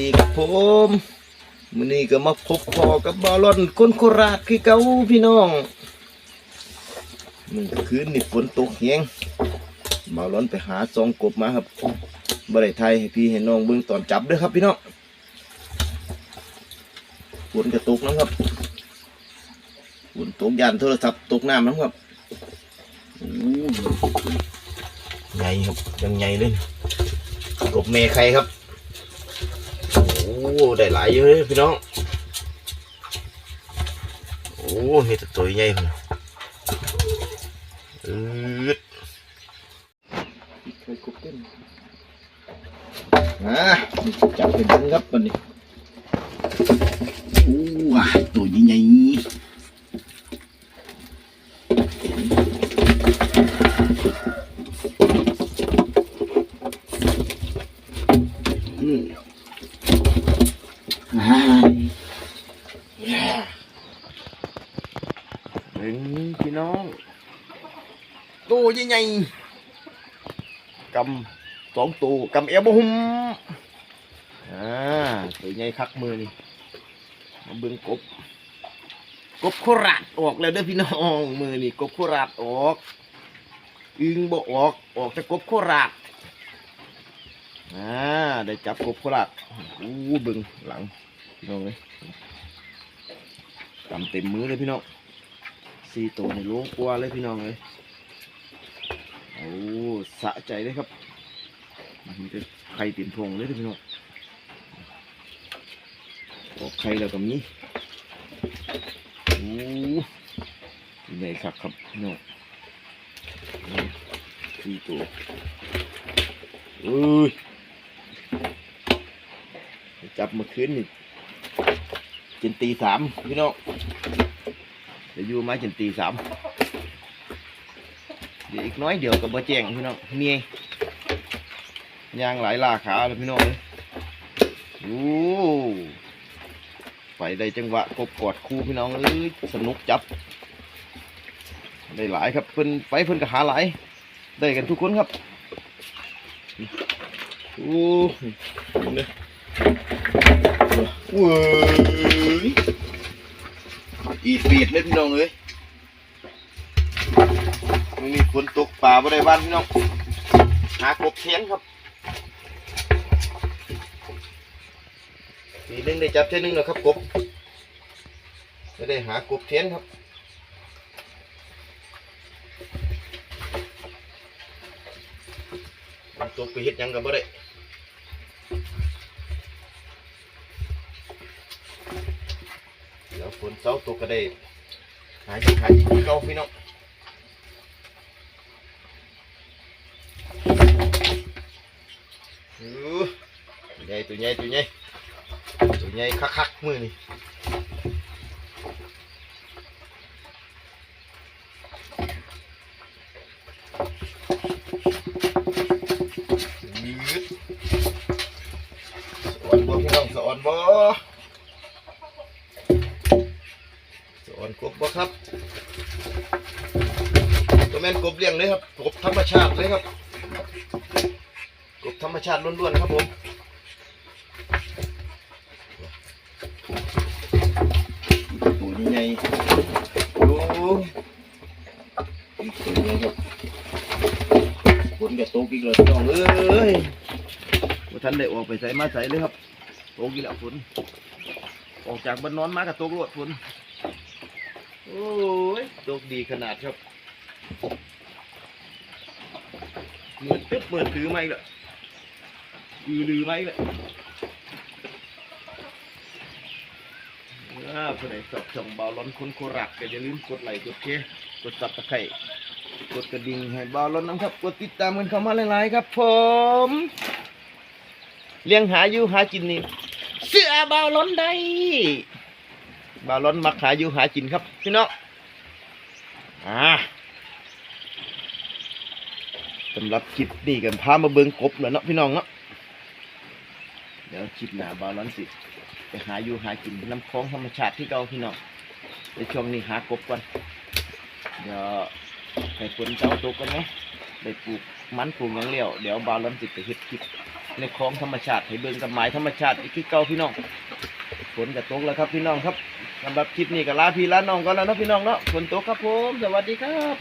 ดีครับผมมื้อนี้ก็มาพบพอกับบอลอนคนโคราชคือเก่าพี่น้องมื้อคืนนี่ฝนตกแฮงบอลอนไปหาซองกบมาครับบ่ได้ไทยให้พี่ให้น้องเบิ่งตอนจับเด้อครับพี่น้องฝนจะตกน้ำครับฝนตกยานโทรศัพท์ตกน้ำน้ำครับใหญ่ครับยังใหญ่เลยกบเมใครครับ โอ้ได้หลายเยอะเลยพี่น้อง โอ้มีแต่ตัวใหญ่พุ่นอืดเคยกบเต้นนะจับเป็นเบิ่งครับวันนี้โอ้ว้าตัวใหญ่ๆอืม อ่าเป็นพี่น้องตัวใหญ่ๆกำสองตัวกำเอวบ่หุ่มอ่าตัวใหญ่คักมือนี่มาเบิ่งกบ กบโคราชออกแล้วเด้อพี่น้องมือนี่กบโคราชออก อึงบ่ออกออกแต่กบโคราช อ่าได้จับกบโคราชอู้บิ่งหลังพี่น้องเลยตำเต็มมือเลยพี่น้องสี่ตัวในโลกว่าเลยพี่น้องเลยโอ้สะใจเลยครับมันจะไข่ติ่มทงเลยพี่น้องออกไข่แล้วก็มีโอ้ใหญ่ครับครับพี่น้องสี่ตัวเอ้ย จับเมื่อคืนนี่จนตีสามพี่น้องเดี๋ยวอยู่มาจนตีสามเดี๋ยวอีกน้อยเดี๋ยวกับมาแจ้งพี่น้องเมียยางหลายลาขาเลยพี่น้องเลยโอ้ไปได้จังหวะกบกอดคู่พี่น้องเอ้ยสนุกจับ ได้หลายครับเพิ่นไปเพิ่นก็หาหลายได้กันทุกคนครับโอ้ เว้ยอีปีดเลยพี่น้องเอ้ยไม่มีฝนตกป่าบ่ได้บ้านพี่น้องหากบเทียนครับปีนึงได้จับเท่ยนึงแล้วครับกบไม่ได้หากบเทียนครับตกไปเฮ็ดยังกันบ่ได้ ฝนเสาตกก็ได้หาที่หาที่เก่าพี่น้องอือตัวใหญ่ตัวใหญ่ตัวใหญ่ตัวใหญ่คักๆมือนี่ยืดสอนบ่พี่น้องสอนบ่ สอนกบบ่ครับตัวแม่นกบเลี้ยงเลยครับกบธรรมชาติเลยครับ กบธรรมชาติล้วนๆครับผมตัวนี้ไงโอ้อีกตัวนี้ครับฝนจะตกอีกแล้วพี่น้องเอ้ยว่าท่านได้ออกไปใส่มาใส่เลยครับตกอีกแล้วฝนออกจากบ้านนอนมากับตกรวดฝน โอ้ยโชคดีขนาดครับเหมือนตึ๊บเหมือนถือไม้เลยอือลือไม้เลยอ่าผู้ใดชอบช่องเบาล้นคนโครักก็อย่าลืมกดไลค์กดแชร์กดซับสไครต์กดกระดิ่งให้เบาล้นนะครับ กดติดตามกันเข้ามาหลายๆครับ ผมเลี้ยงหาอยู่หากินนี่เสื้อเบาล้นได้ บาลอนมักหาอยู่หากินครับ พี่น้องอ่าสำหรับคลิปนี้กันพามาเบิ่งกบแล้วเนาะพี่น้องเนาะเดี๋ยวคลิปหน้าบาลอนสิไปหาอยู่หากินน้ำคลองธรรมชาติที่เก่าพี่น้องในช่วงนี้หากบก่อนเดี๋ยวให้ฝนเจ้าตกกันไหมได้ปลูกมันปลูกหยังเลี้ยวเดี๋ยวบาลอนสิไปเฮ็ดคลิปในคลองธรรมชาติให้เบิ่งกับหมายธรรมชาติอีกคือเก่าพี่น้องฝนก็ตกแล้วครับพี่น้องครับ สำหรับคลิปนี้ก็ลาพี่ลาน้องก็แล้วนะพี่น้องเนาะฝนตกครับผม สวัสดีครับ